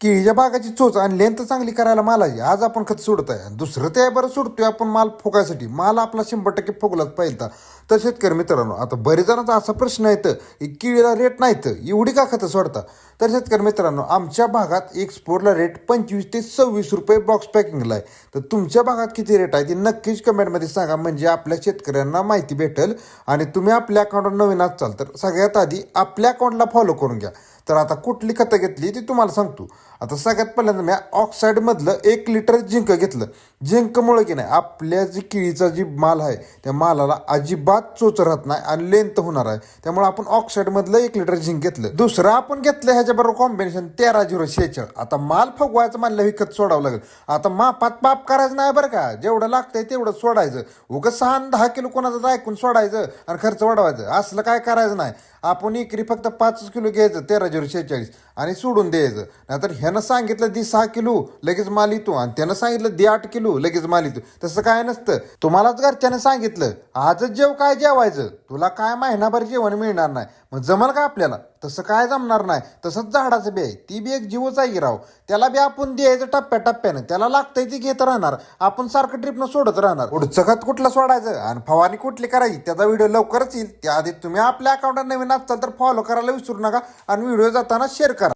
केळीच्या बागाची चोच आणि लेंथ चांगली करायला मालाची. आज आपण खत सोडत आहे दुसरं ते बरं सोडतोय आपण माल फुगायसाठी माल आपला शंभर टक्के फुगलाच पाहिजे. तर शेतकरी मित्रांनो आता बरेच जणांचा असा प्रश्न येतं की केळीला रेट नाही तर एवढी का खतं सोडता? तर शेतकरी मित्रांनो आमच्या भागात एक्सपोर्टला रेट पंचवीस ते सव्वीस रुपये बॉक्स पॅकिंगला आहे. तर तुमच्या भागात किती रेट आहे ते नक्कीच कमेंटमध्ये सांगा. म्हणजे आपल्या शेतकऱ्यांना माहिती भेटेल. आणि तुम्ही आपल्या अकाउंटवर नवीन असाल तर सगळ्यात आधी आपल्या अकाउंटला फॉलो करून घ्या. तर आता कुठली खतं घेतली ती तुम्हाला सांगतो. आता सगळ्यात पहिल्यांदा मी ऑक्साईडमधलं एक लिटर झिंक घेतलं. झिंकमुळे की नाही आपल्या जी केळीचा जी माल आहे त्या मालाला अजिबात चोच राहत नाही आणि लेंथ होणार आहे. त्यामुळे आपण ऑक्साईडमधलं एक लिटर झिंक घेतलं. दुसरं आपण घेतलं ह्याच्याबरोबर कॉम्बिनेशन तेरा झिरो शेहेचाळ. आता माल फगवायचं मानलं विकत सोडावं लागेल. आता मापात पाप करायचं नाही बरं का. जेवढं लागतंय तेवढं सोडायचं. उगं सहा दहा किलो कोणाचं ऐकून सोडायचं आणि खर्च वाढवायचं. असलं काय करायचं नाही. आपण इकरी फक्त पाचच किलो घ्यायचं तेरा झिरो शेहेचाळीस आणि सोडून द्यायचं. नाहीतर ह्यानं सांगितलं दी सहा किलो लगेच माल येतो. आणि त्यानं सांगितलं दी आठ किलो लगेच माल येतो. तसं काय नसतं. तुम्हालाच घरच्यानं सांगितलं आजच जेव काय जेवायचं? तुला काय महिनाभर जेवण मिळणार नाही. मग जमल का आपल्याला? तसं काय जमणार नाही. तसंच झाडाचं बी आहे. ती बी एक जीवच आहे की त्याला बी आपण द्यायचं टप्प्या टप्प्यानं त्याला लागतंय ती घेत राहणार. आपण सारखं ट्रिपनं सोडत राहणार. पुढचं खत कुठलं सोडायचं? आणि फवारणी कुठली करायची? त्याचा व्हिडिओ लवकरच येईल. त्याआधी तुम्ही आपल्या अकाउंटात नवीन असाल तर फॉलो करायला विसरू नका. आणि व्हिडिओ जाताना शेअर करा.